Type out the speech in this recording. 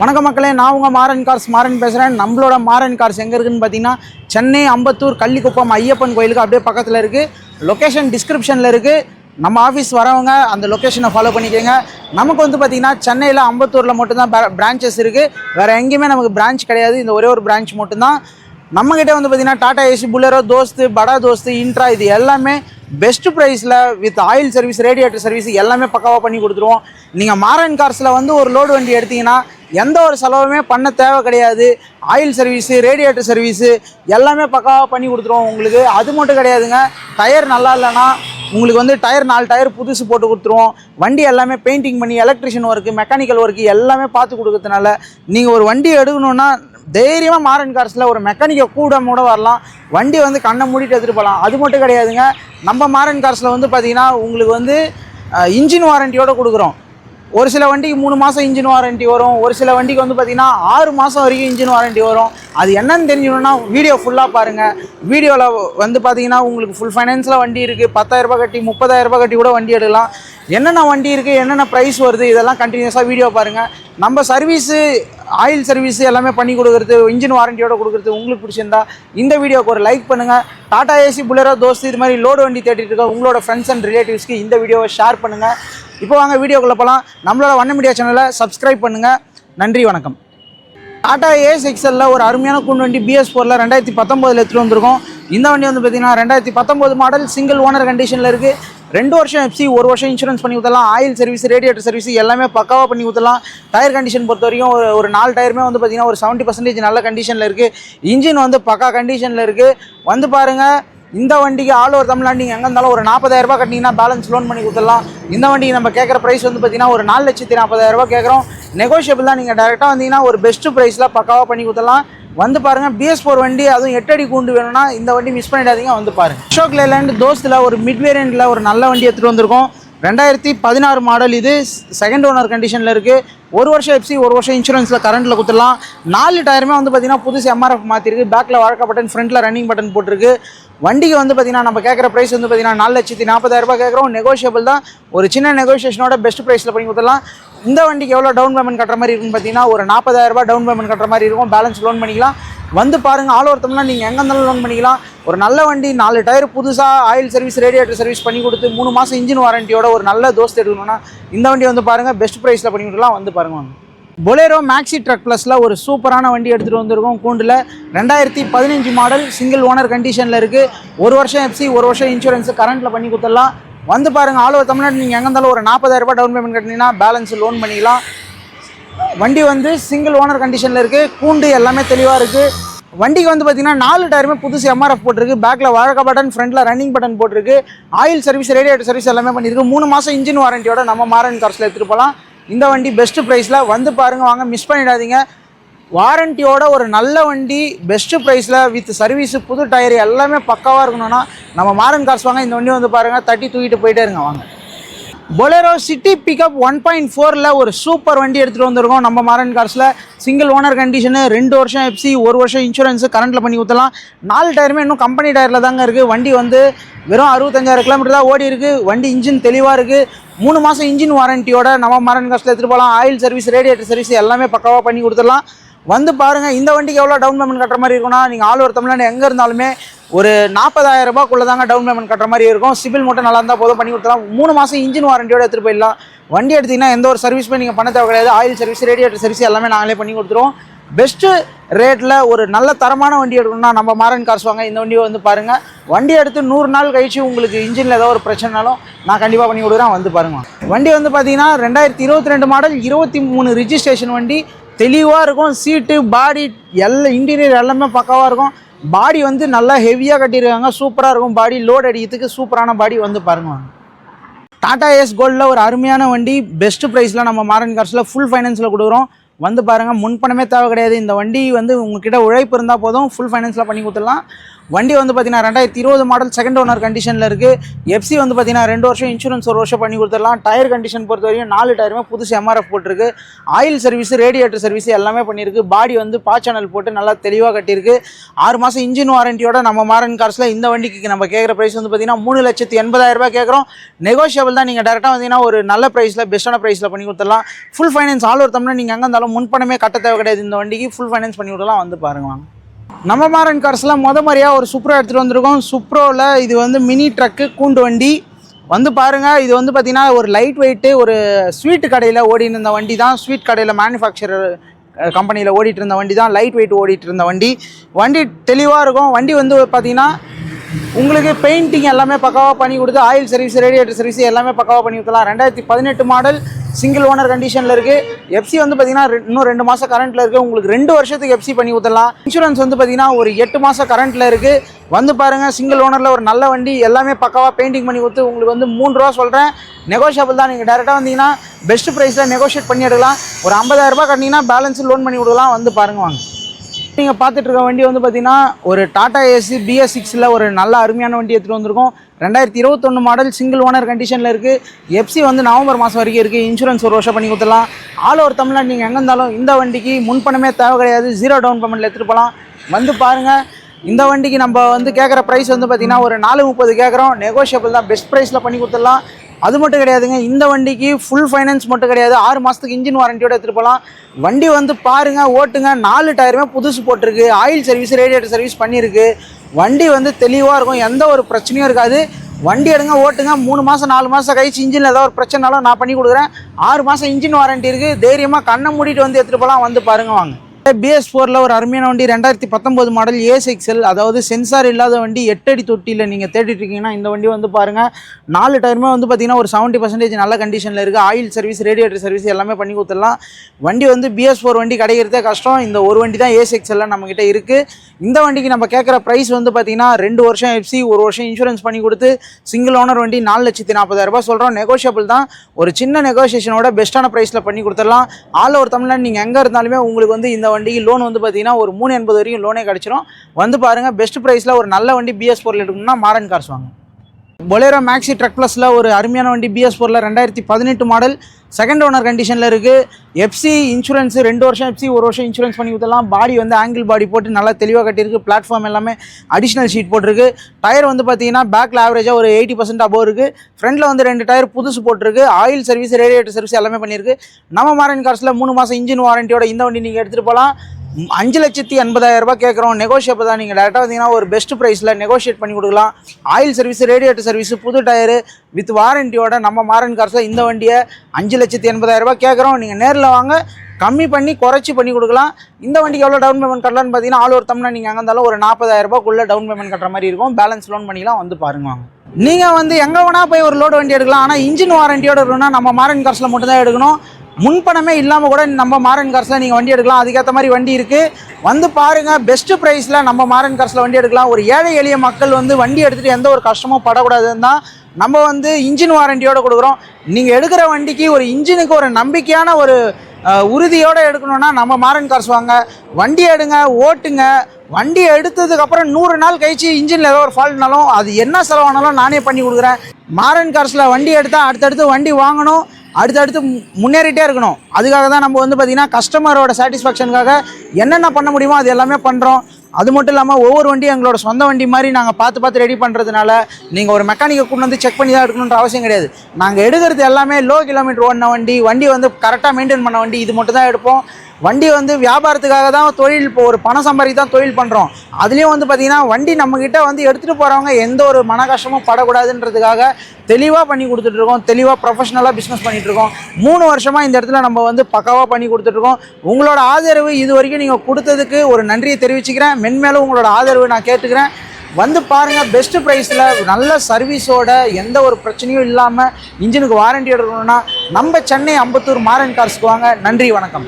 வணக்கம் மக்களே நான் உங்கள் மாறன் கார்ஸ் மாறன் பேசுகிறேன் நம்மளோட மாறன் கார்ஸ் எங்கே இருக்குன்னு பார்த்தீங்கன்னா சென்னை அம்பத்தூர் கள்ளிக்குப்பம் ஐயப்பன் கோயிலுக்கு அப்படியே பக்கத்தில் இருக்குது லொக்கேஷன் டிஸ்கிரிப்ஷனில் இருக்குது நம்ம ஆஃபீஸ் வரவங்க அந்த லொக்கேஷனை ஃபாலோ பண்ணிக்கோங்க. நமக்கு வந்து பார்த்திங்கன்னா சென்னையில் அம்பத்தூரில் மட்டும்தான் பிரான்ச்சஸ் இருக்குது வேறு எங்கேயுமே நமக்கு பிரான்ச் கிடையாது. இந்த ஒரே ஒரு பிரான்ச் மட்டும்தான். நம்மக்கிட்ட வந்து பார்த்திங்கன்னா டாடா ஏசி புல்லரோ தோஸ்து படா தோஸ்து இன்ட்ரா இது எல்லாமே பெஸ்ட் ப்ரைஸில் with oil service radiator service எல்லாமே பக்காவாக பண்ணி கொடுத்துருவோம். நீங்கள் மாரன் கார்ஸில் வந்து ஒரு லோடு வண்டி எடுத்தீங்கன்னா எந்த ஒரு செலவுமே பண்ண தேவை கிடையாது. ஆயில் சர்வீஸு ரேடியேட்டர் சர்வீஸு எல்லாமே பக்காவாக பண்ணி கொடுத்துருவோம் உங்களுக்கு. அது மட்டும் கிடையாதுங்க டயர் நல்லா இல்லைன்னா உங்களுக்கு வந்து டயர் நாலு டயர் புதுசு போட்டு கொடுத்துருவோம். வண்டி எல்லாமே பெயிண்டிங் பண்ணி எலக்ட்ரிஷியன் ஒர்க்கு மெக்கானிக்கல் ஒர்க்கு எல்லாமே பார்த்து கொடுக்கறதுனால நீங்கள் ஒரு வண்டி எடுக்கணுன்னா தைரியமாக மாரன் கார்ஸில் ஒரு மெக்கானிக்கை கூட மூட வரலாம். வண்டி வந்து கண்ணை மூடிட்டு எடுத்துகிட்டு போகலாம் அது மட்டும் கிடையாதுங்க. நம்ம மாரன் கார்ஸில் வந்து பார்த்தீங்கன்னா உங்களுக்கு வந்து இன்ஜின் வாரண்டியோடு கொடுக்குறோம். ஒரு சில வண்டிக்கு மூணு மாதம் இன்ஜின் வாரண்டி வரும். ஒரு சில வண்டிக்கு வந்து பார்த்திங்கன்னா ஆறு மாதம் வரைக்கும் இன்ஜின் வாரண்டி வரும். அது என்னன்னு தெரிஞ்சுக்கணுன்னா வீடியோ ஃபுல்லாக பாருங்கள் வீடியோவில் வந்து பார்த்தீங்கன்னா உங்களுக்கு ஃபுல் ஃபைனான்ஸில் வண்டி இருக்குது பத்தாயிரரூபா கட்டி முப்பதாயிரரூபா கட்டி கூட வண்டி எடுக்கலாம். என்னென்ன வண்டி இருக்குது என்னென்ன ப்ரைஸ் வருது இதெல்லாம் கண்டினியூஸாக வீடியோ பாருங்கள் நம்ம சர்வீஸு ஆயில் சர்வீஸ் எல்லாமே பண்ணி கொடுக்குறது இன்ஜின் வாரண்டியோட கொடுக்குறது உங்களுக்கு பிடிச்சிருந்தா இந்த வீடியோக்கு ஒரு லைக் பண்ணுங்கள் டாடா ஏசி புல்லரோ தோஸ்து இது மாதிரி லோடு வண்டி தேடிட்டு இருக்க உங்களோட ஃப்ரெண்ட்ஸ் அண்ட் ரிலேட்டிவ்ஸ்க்கு இந்த வீடியோவை ஷேர் பண்ணுங்கள் இப்போ வாங்க வீடியோக்குள்ளே போகலாம் நம்மளோட வண்ண மீடியா சேனலை சப்ஸ்கிரைப் பண்ணுங்கள் நன்றி வணக்கம். டாடா ஏஸ் எக்ஸலில் ஒரு அருமையான கூண்டு வண்டி பிஎஸ் ஃபோரில் ரெண்டாயிரத்தி பத்தொம்போதில் எடுத்துகிட்டு வந்திருக்கோம். இந்த வண்டி வந்து பார்த்தீங்கன்னா ரெண்டாயிரத்தி பத்தொம்போது மாடல் சிங்கிள் ஓனர் கண்டிஷனில் இருக்குது ரெண்டு வருஷம் எஃப்சி ஒரு வருஷம் இன்சூரன்ஸ் பண்ணி ஊற்றலாம் ஆயில் சர்வீஸ் ரேடியேட்டர் சர்வீஸ் எல்லாமே பக்காவாக பண்ணி ஊற்றலாம் டயர் கண்டிஷன் பொறுத்த வரைக்கும் ஒரு ஒரு நாலு டயருமே வந்து பார்த்திங்கன்னா ஒரு செவன்ட்டி பர்சன்டேஜ் நல்ல கண்டிஷனில் இருக்குது இன்ஜின் வந்து பக்கா கண்டிஷனில் இருக்குது வந்து பாருங்கள் இந்த வண்டிக்கு ஆல் ஓவர் தமிழ்நாடு நீங்கள் எங்கே இருந்தாலும் ஒரு நாற்பதாயிரரூபா கட்டிங்கன்னா பேலன்ஸ் லோன் பண்ணி கொடுத்துடலாம். இந்த வண்டிக்கு நம்ம கேட்குற ப்ரைஸ் வந்து பார்த்தீங்கன்னா ஒரு நாலு லட்சத்தி நாற்பதாயிரரூபா கேட்குறோம். நெகோஷியபிள் தான் நீங்கள் டேரெக்டாக வந்தீங்கன்னா ஒரு பெஸ்ட்டு ப்ரைஸில் பக்காவாக பண்ணி கொடுத்துடலாம். வந்து பாருங்கள் பிஎஸ் ஃபோர் வண்டி அதுவும் எட்டடி கூண்டு வேணும்னா இந்த வண்டி மிஸ் பண்ணிடாதீங்க வந்து பாருங்கள் அசோக் லேலேண்ட் தோஸ்தில் ஒரு மிட் வேரியண்ட்டில் ஒரு நல்ல வண்டி எடுத்துகிட்டு வந்திருக்கோம். ரெண்டாயிரத்தி பதினாறு மாடல் இது. செகண்ட் ஓனர் கண்டிஷனில் இருக்குது ஒரு வருஷம் எஃப்சி ஒரு வருஷம் இன்சூரன்ஸில் கரண்ட்டில் கொடுத்துடலாம். நாலு டயருமே வந்து பார்த்திங்கன்னா புதுசு எம்ஆர்எஃப் மாற்றிருக்கு பேக்கில் வழக்க பட்டன் ஃப்ரண்ட்டில் ரன்னிங் பட்டன் போட்டிருக்கு. வண்டிக்கு வந்து பார்த்திங்கன்னா நம்ம கேட்குற ப்ரைஸ் வந்து பார்த்திங்கன்னா நாலு லட்சத்தி நாற்பதாயிரரூபா கேட்குறோம் நெகோஷியபிள் தான். ஒரு சின்ன நெகோஷியேஷனோட பெஸ்ட் ப்ரைஸில் பண்ணி கொடுத்துடலாம். இந்த வண்டிக்கு எவ்வளோ டவுன் பேமெண்ட் கட்டுற மாதிரி இருக்குன்னு பார்த்தீங்கன்னா ஒரு நாற்பதாயிரரூபா டவுன் பேமெண்ட் கட்டுற மாதிரி இருக்கும். பேலன்ஸ் லோன் பண்ணிக்கலாம். வந்து பாருங்கள் ஆல் ஓவர் நீங்கள் எங்கே இருந்தாலும் லோன் பண்ணிக்கலாம். ஒரு நல்ல வண்டி நாலு டயர் புதுசாக ஆயில் சர்வீஸ் ரேடியேட்டர் சர்வீஸ் பண்ணி கொடுத்து மூணு மாதம் இன்ஜின் வாரண்டியோட ஒரு நல்ல தோஸ்து எடுக்கணும்னா இந்த வண்டி வந்து பாருங்கள் பெஸ்ட் ப்ரைஸில் பண்ணி கொடுக்கலாம் வந்து பாருங்க வாங்க. பொலேரோ மேக்ஸி ட்ரக் ப்ளஸில் ஒரு சூப்பரான வண்டி எடுத்துகிட்டு வந்திருக்கோம் கூண்டில். ரெண்டாயிரத்தி பதினஞ்சு மாடல் சிங்கிள் ஓனர் கண்டிஷனில் இருக்குது ஒரு வருஷம் எஃப்சி ஒரு வருஷம் இன்சூரன்ஸு கரண்ட்டில் பண்ணி கொடுத்துடலாம். வந்து பாருங்கள் ஆல் ஓவர் தமிழ்நாடு நீங்கள் எங்கே இருந்தாலும் ஒரு நாற்பதாயிரரூபா டவுன் பேமெண்ட் கட்டினீங்கன்னா பேலன்ஸ் லோன் பண்ணிக்கலாம். வண்டி வந்து சிங்கிள் ஓனர் கண்டிஷனில் இருக்குது கூண்டு எல்லாமே தெளிவாக இருக்குது வண்டிக்கு வந்து பார்த்தீங்கன்னா நாலு டயருமே புதுசு எம்ஆர்எஃப் போட்டிருக்கு. பேக்கில் வழக்க பட்டன் ஃப்ரண்ட்டில் ரன்னிங் பட்டன் போட்டிருக்கு. ஆயில் சர்வீஸ் ரேடியேட்டர் சர்வீஸ் எல்லாமே பண்ணியிருக்கு மூணு மாதம் இன்ஜின் வாரண்டியோட நம்ம மாரன் கார்ஸில் எடுத்துகிட்டு போகலாம் இந்த வண்டி பெஸ்ட்டு ப்ரைஸில் வந்து பாருங்கள் வாங்க மிஸ் பண்ணிடாதீங்க. வாரண்டியோட ஒரு நல்ல வண்டி பெஸ்ட்டு ப்ரைஸில் வித் சர்வீஸு புது டயர் எல்லாமே பக்காவாக இருக்கணும்னா நம்ம மாரன் கார்ஸ் வாங்க இந்த வண்டி வந்து பாருங்கள் தட்டி தூக்கிட்டு போயிட்டே இருங்க வாங்க. Bolero city pickup one point ஃபோரில் ஒரு சூப்பர் வண்டி எடுத்துகிட்டு வந்திருக்கோம். நம்ம மாரன் கார்ஸில் சிங்கிள் ஓனர் கண்டிஷனு ரெண்டு வருஷம் எஃப்சி ஒரு வருஷம் இன்சூரன்ஸு கரண்ட்டில் பண்ணி ஊற்றலாம் நாலு டயருமே இன்னும் கம்பெனி டயரில் தாங்க இருக்குது வண்டி வந்து வெறும் அறுபத்தஞ்சாயிரம் கிலோமீட்டர் தான் ஓடி இருக்குது வண்டி இன்ஜின் தெளிவாக இருக்குது மூணு மாதம் இன்ஜின் வாரண்டியோட நம்ம மாரன் கார்ஸில் எடுத்துகிட்டு போகலாம் ஆயில் சர்வீஸ் ரேடியேட்டர் சர்வீஸ் எல்லாமே பக்காவாக பண்ணி கொடுத்துடலாம். வந்து பாருங்கள் இந்த வண்டிக்கு எவ்வளோ டவுன் பேமெண்ட் கட்டுற மாதிரி இருக்கும்னா நீங்கள் ஆல் ஓவர் தமிழ்நாடு எங்கே இருந்தாலுமே ஒரு நாற்பதாயிரம் ரூபாய்க்குள்ள தாங்க டவுன் பேமெண்ட் கட்டுற மாதிரி இருக்கும். சிபில் மட்டும் நல்லா இருந்தால் போதும் பண்ணி கொடுத்தலாம் மூணு மாதம் இன்ஜின் வாரண்டியோட எடுத்துகிட்டு போயிடலாம். வண்டி எடுத்திங்கன்னா எந்த ஒரு சர்வீஸுமே நீங்கள் பண்ண தேவை கிடையாது ஆயில் சர்வீஸ் ரேடியேட்டர் சர்வீஸ் எல்லாமே நாங்களே பண்ணி கொடுத்துருவோம். பெஸ்ட்டு ரேட்டில் ஒரு நல்ல தரமான வண்டி எடுக்கணும்னா நம்ம மாரன் காசு வாங்க இந்த வண்டியை வந்து பாருங்கள் வண்டி எடுத்து நூறு நாள் கழிச்சு உங்களுக்கு இன்ஜினில் ஏதோ ஒரு பிரச்சனைனாலும் நான் கண்டிப்பாக பண்ணி கொடுக்குறேன். வந்து பாருங்க. வண்டி வந்து பார்த்தீங்கன்னா ரெண்டாயிரத்தி இருபத்தி ரெண்டு மாடல் இருபத்தி மூணு ரிஜிஸ்ட்ரேஷன் வண்டி தெளிவாக இருக்கும். சீட்டு பாடி எல்லாம் இன்டீரியர் எல்லாமே பக்காவாக இருக்கும். பாடி வந்து நல்லா ஹெவியாக கட்டியிருக்காங்க. சூப்பராக இருக்கும். பாடி லோட் அடிக்கிறதுக்கு சூப்பரான பாடி வந்து பாருங்க. டாடா ஏஸ் கோல்டில் ஒரு அருமையான வண்டி. பெஸ்ட் ப்ரைஸில் நம்ம மாரன் கார்ஸில் ஃபுல் ஃபைனான்ஸில் கொடுக்குறோம். வந்து பாருங்கள் முன்பணமே தேவை கிடையாது. இந்த வண்டி வந்து உங்ககிட்ட உழைப்பு இருந்தால் போதும் ஃபுல் ஃபைனான்ஸில் பண்ணி கொடுத்துடலாம். வண்டி வந்து பார்த்தீங்கன்னா ரெண்டாயிரத்தி இருபது மாடல் செகண்ட் ஓனர் கண்டிஷனில் இருக்குது எஃப்சி வந்து பார்த்தீங்கன்னா ரெண்டு வருஷம் இன்சூரன்ஸ் ஒரு வருஷம் பண்ணி கொடுத்துடலாம். டயர் கண்டிஷன் பொறுத்த வரையும் நாலு டயருமே புதுசு எம்ஆர்எஃப் போட்டிருக்கு. ஆயில் சர்வீஸ் ரேடியேட்டர் சர்வீஸ் எல்லாமே பண்ணியிருக்கு. பாடி வந்து பா சேனல் போட்டு நல்லா தெளிவாக கட்டியிருக்கு. ஆறு மாதம் இன்ஜின் வாரண்டியோட நம்ம மாரன் கார்ஸில் இந்த வண்டிக்கு நம்ம கேட்குற ப்ரைஸ் வந்து பார்த்தீங்கன்னா மூணு லட்சத்தி எண்பதாயிரம் ரூபாய் கேட்குறோம் நெகோஷியபிள் தான். நீங்கள் டேரெக்டாக வந்தீங்கன்னா ஒரு நல்ல ப்ரைஸில் பெஸ்ட்டான ப்ரைஸில் பண்ணி கொடுத்துடலாம். ஃபுல் ஃபைனான்ஸ் ஆல் ஒரு தமிழ் நீங்கள் எங்கே இருந்தாலும் முன்பணமே கட்ட தேவை கிடையாது. இந்த வண்டிக்கு ஃபுல் ஃபைனான்ஸ் பண்ணி விடலாம் வந்து பாருங்க வாங்க. நம்ம மாறன் கார்ஸ்லாம் முத மாதிரியாக ஒரு சுப்ரோ எடுத்துகிட்டு வந்திருக்கோம். சுப்ரோவில் இது வந்து மினி ட்ரக்கு கூண்டு வண்டி. வந்து பாருங்கள் இது வந்து பார்த்திங்கன்னா ஒரு லைட் வெயிட்டு ஒரு ஸ்வீட் கடையில் ஓடின்னு இருந்த வண்டி தான். ஸ்வீட் கடையில் மேனுஃபேக்சரர் கம்பெனியில் ஓடிட்டு இருந்த வண்டி தான். லைட் வெயிட் ஓடிட்டு இருந்த வண்டி. வண்டி தெளிவாக இருக்கும். வண்டி வந்து பார்த்திங்கன்னா உங்களுக்கு பெயிண்டிங் எல்லாமே பக்காவாக பண்ணி கொடுத்து ஆயில் சர்வீஸ் ரேடியேட்டர் சர்வீஸ் எல்லாமே பக்காவாக பண்ணி கொடுக்கலாம் ரெண்டாயிரத்தி பதினெட்டு மாடல் சிங்கிள் ஓனர் கண்டிஷனில் இருக்குது எஃப்சி வந்து பார்த்தீங்கன்னா ரெ- இன்னும் ரெண்டு மாதம் கரண்ட்டில் இருக்குது உங்களுக்கு ரெண்டு வருஷத்துக்கு எஃப்சி பண்ணி கொடுத்துடலாம். இன்சூரன்ஸ் வந்து பார்த்தீங்கன்னா ஒரு எட்டு மாதம் கரண்ட்டில் இருக்குது வந்து பாருங்கள் சிங்கிள் ஓனரில் ஒரு நல்ல வண்டி எல்லாமே பக்காவாக பெயிண்டிங் பண்ணி கொடுத்து உங்களுக்கு வந்து மூணு ரூபா சொல்கிறேன் நெகோஷியபிள் தான். நீங்கள் டேரெக்டாக வந்தீங்கன்னா பெஸ்ட் ப்ரைஸில் நெகோஷியேட் பண்ணி எடுக்கலாம். ஒரு 50000 ரூபாய் கட்டினீங்கன்னா பேலன்ஸ் லோன் பண்ணி கொடுக்கலாம். வந்து பாருங்க வாங்க. நீங்கள் பார்த்துட்டு இருக்க வண்டி வந்து பார்த்தீங்கன்னா ஒரு டாடா ஏசி பிஎஸ் சிக்ஸில் ஒரு நல்ல அருமையான வண்டி எடுத்துகிட்டு வந்திருக்கோம். ரெண்டாயிரத்தி இருபத்தொன்று மாடல் சிங்கிள் ஓனர் கண்டிஷனில் இருக்குது எஃப்சி வந்து நவம்பர் மாதம் வரைக்கும் இருக்குது இன்சூரன்ஸ் ஒரு வருஷம் பண்ணி கொடுத்துலாம் ஆல் ஓவர் தமிழ்நாடு நீங்கள் எங்கே இருந்தாலும் இந்த வண்டிக்கு முன்பணமே தேவை கிடையாது. ஜீரோ டவுன் பேமெண்ட்டில் எடுத்துகிட்டு போகலாம் வந்து பாருங்கள் இந்த வண்டிக்கு நம்ம வந்து கேட்குற ப்ரைஸ் வந்து பார்த்தீங்கன்னா ஒரு நாலு முப்பது கேட்குறோம் நெகோஷியபிள் தான். பெஸ்ட் ப்ரைஸில் பண்ணி கொடுத்துடலாம். அது மட்டும் கிடையாதுங்க. இந்த வண்டிக்கு ஃபுல் ஃபைனான்ஸ் மட்டும் கிடையாது. ஆறு மாதத்துக்கு இன்ஜின் வாரண்டியோட எடுத்துகிட்டு போகலாம் வண்டி வந்து பாருங்கள் ஓட்டுங்க. நாலு டயருமே புதுசு போட்டிருக்கு. ஆயில் சர்வீஸ் ரேடியேட்டர் சர்வீஸ் பண்ணியிருக்கு. வண்டி வந்து தெளிவாக இருக்கும். எந்த ஒரு பிரச்சனையும் இருக்காது. வண்டி எடுங்க ஓட்டுங்க. மூணு மாதம் நாலு மாதம் கழிச்சு இன்ஜினில் ஏதாவது ஒரு பிரச்சனைனாலும் நான் பண்ணி கொடுக்குறேன். ஆறு மாதம் இன்ஜின் வாரண்டி இருக்குது தைரியமாக கண்ணை மூடிட்டு வந்து எடுத்துகிட்டு போகலாம் வந்து பாருங்க வாங்க. பிஎஸ் ஃபோரில் ஒரு அருமையான வண்டி ரெண்டாயிரத்தி பத்தொம்போது மாடல் ஏஸ் எக்ஸல் அதாவது சென்சார் இல்லாத வண்டி எட்டடி தொட்டியில் நீங்கள் தேடிட்டு இருக்கீங்கன்னா இந்த வண்டி வந்து பாருங்கள் நாலு டயருமே வந்து பார்த்தீங்கன்னா ஒரு செவன்ட்டி பர்சன்டேஜ் நல்ல கண்டிஷனில் இருக்குது ஆயில் சர்வீஸ் ரேடியேட்டர் சர்வீஸ் எல்லாமே பண்ணி கொடுத்துடலாம். வண்டி வந்து பிஎஸ் ஃபோர் வண்டி கிடைக்கிறதே கஷ்டம். இந்த ஒரு வண்டி தான் ஏஸ் எக்ஸல்லாம் நம்மக்கிட்ட இருக்குது இந்த வண்டிக்கு நம்ம கேட்குற ப்ரைஸ் வந்து பார்த்தீங்கன்னா ரெண்டு வருஷம் எஃப்சி ஒரு வருஷம் இன்சூரன்ஸ் பண்ணி கொடுத்து சிங்கிள் ஓனர் வண்டி நாலு லட்சத்தி நாற்பதாயிரரூபா சொல்கிறோம் நெகோஷியபிள் தான். ஒரு சின்ன நெகோஷியேஷனோட பெஸ்ட்டான ப்ரைஸில் பண்ணி கொடுத்துடலாம். ஆல் ஓவர் தமிழ்நாடு நீங்கள் எங்கே இருந்தாலுமே உங்களுக்கு வந்து இந்த வண்டிக்கு லோன் வந்து பார்த்தீங்கன்னா ஒரு மூணு எண்பது வரைக்கும் லோனே கிடச்சிரும். வந்து பாருங்கள் பெஸ்ட் ப்ரைஸில் ஒரு நல்ல வண்டி பிஎஸ் பொருள் எடுக்கணும்னா மாடர்ன் கார்ஸ் வாங்க. பொலேரோ மேக்ஸி ட்ரக் ப்ளஸில் ஒரு அருமையான வண்டி பிஎஸ் ஃபோரில் ரெண்டாயிரத்தி பதினெட்டு மாடல் செகண்ட் ஓனர் கண்டிஷனில் இருக்குது எஃப்சி இன்சூரன்ஸ் ரெண்டு வருஷம் எஃப்சி ஒரு வருஷம் இன்சூரன்ஸ் பண்ணி கொடுத்தலாம் பாடி வந்து ஆங்கிள் பாடி போட்டு நல்லா தெளிவாக கட்டியிருக்கு. பிளாட்ஃபார்ம் எல்லாமே அடிஷ்னல் ஷீட் போட்டிருக்கு. டயர் வந்து பார்த்தீங்கன்னா பேக்கில் ஆவரேஜாக ஒரு எயிட்டி பர்சன்ட் அபோவ் இருக்குது ஃப்ரண்ட்டில் வந்து ரெண்டு டயர் புதுசு போட்டிருக்கு. ஆயில் சர்வீஸ் ரேடியேட்டர் சர்வீஸ் எல்லாமே பண்ணியிருக்கு. நம்ம மாரன் கார்ஸில் மூணு மாதம் இன்ஜின் வாரண்டியோட இந்த வண்டி நீங்கள் எடுத்துகிட்டு போகலாம் அஞ்சு லட்சத்தி எண்பதாயிரம் ரூபாய் கேட்குறோம். நெகோஷியபிள் தான். நீங்கள் டேரெக்டாக வந்தீங்கன்னா ஒரு பெஸ்ட் ப்ரைஸில் நெகோஷியேட் பண்ணி கொடுக்கலாம். ஆயில் சர்வீஸ் ரேடியேட்டர் சர்வீஸ் புது டயரு வித் வாரண்டியோட நம்ம மாரன் கார்ஸில் இந்த வண்டியை அஞ்சு லட்சத்தி எண்பதாயிரம் ரூபாய் கேட்குறோம். நீங்கள் நேரில் வாங்க. கம்மி பண்ணி குறைச்சி பண்ணி கொடுக்கலாம். இந்த வண்டிக்கு எவ்வளோ டவுன் பேமெண்ட் கட்டலாம்னு பார்த்தீங்கன்னா ஆல் ஒரு நீங்கள் அங்கே இருந்தாலும் ஒரு நாற்பதாயிரம் ரூபாய்க்குள்ளே டவுன் பேமெண்ட் கட்டுற மாதிரி இருக்கும். பேலன்ஸ் லோன் பண்ணிக்கலாம். வந்து பாருங்க வாங்க. நீங்கள் வந்து எங்கே வேணால் போய் ஒரு லோடு வண்டி எடுக்கலாம். ஆனால் இன்ஜின் வாரண்டியோட இருக்கணும்னா நம்ம மாரன் கார்ஸில் மட்டும்தான் எடுக்கணும். முன்பணமே இல்லாமல் கூட நம்ம மாரன் கார்ஸில் நீங்கள் வண்டி எடுக்கலாம். அதுக்கேற்ற மாதிரி வண்டி இருக்குது வந்து பாருங்கள் பெஸ்ட்டு ப்ரைஸில் நம்ம மாரன் கார்ஸில் வண்டி எடுக்கலாம். ஒரு ஏழை எளிய மக்கள் வந்து வண்டி எடுத்துகிட்டு எந்த ஒரு கஷ்டமும் படக்கூடாதுன்னு தான் நம்ம வந்து இன்ஜின் வாரண்டியோடு கொடுக்குறோம். நீங்கள் எடுக்கிற வண்டிக்கு ஒரு இன்ஜினுக்கு ஒரு நம்பிக்கையான ஒரு உறுதியோடு எடுக்கணுன்னா எடுக்கணும்னா நம்ம மாரன் கார்ஸ் வாங்க. வண்டி எடுங்க ஓட்டுங்க. வண்டி எடுத்ததுக்கப்புறம் நூறு நாள் கழிச்சு இன்ஜினில் ஏதோ ஒரு ஃபால்ட்னாலும் அது என்ன செலவானாலும் நானே பண்ணி கொடுக்குறேன். மாரன் கார்ஸில் வண்டி எடுத்தால் அடுத்தடுத்து வண்டி வாங்கணும். அடுத்தடுத்து முன்னேறிட்டே இருக்கணும். அதுக்காக தான் நம்ம வந்து பார்த்திங்கன்னா கஸ்டமரோட சாட்டிஸ்ஃபேக்ஷனுக்காக என்னென்ன பண்ண முடியுமோ அது எல்லாமே பண்ணுறோம் அது மட்டும் இல்லாமல் ஒவ்வொரு வண்டியும் எங்களோட சொந்த வண்டி மாதிரி நாங்கள் பார்த்து பார்த்து ரெடி பண்ணுறதுனால நீங்கள் ஒரு மெக்கானிக்கை கொண்டு வந்து செக் பண்ணி தான் எடுக்கணுன்ற அவசியம் கிடையாது. நாங்கள் எடுக்கிறது எல்லாமே லோ கிலோமீட்டர் ஓடின வண்டி வண்டி வந்து கரெக்டாக மெயின்டைன் பண்ண வண்டி இது மட்டும் தான் எடுப்போம். வண்டி வந்து வியாபாரத்துக்காக தான் தொழில் இப்போ ஒரு பணம் சம்பாதிக்க தான் தொழில் பண்ணுறோம் அதுலேயும் வந்து பார்த்திங்கன்னா வண்டி நம்மக்கிட்ட வந்து எடுத்துகிட்டு போகிறவங்க எந்த ஒரு மன கஷ்டமும் படக்கூடாதுன்றதுக்காக தெளிவாக பண்ணி கொடுத்துட்ருக்கோம் தெளிவாக ப்ரொஃபஷனலாக பிஸ்னஸ் பண்ணிகிட்ருக்கோம் மூணு வருஷமாக இந்த இடத்துல நம்ம வந்து பக்காவாக பண்ணி கொடுத்துட்ருக்கோம் உங்களோட ஆதரவு இது வரைக்கும் நீங்கள் கொடுத்ததுக்கு ஒரு நன்றியை தெரிவிச்சுக்கிறேன். மென்மேலும் உங்களோட ஆதரவு நான் கேட்டுக்கிறேன். வந்து பாருங்கள் பெஸ்ட் ப்ரைஸில் நல்ல சர்வீஸோட எந்த ஒரு பிரச்சனையும் இல்லாமல் இன்ஜினுக்கு வாரண்டி எடுக்கணும்னா நம்ம சென்னை அம்பத்தூர் மாரன் கார்ஸ்க்கு வாங்க. நன்றி வணக்கம்.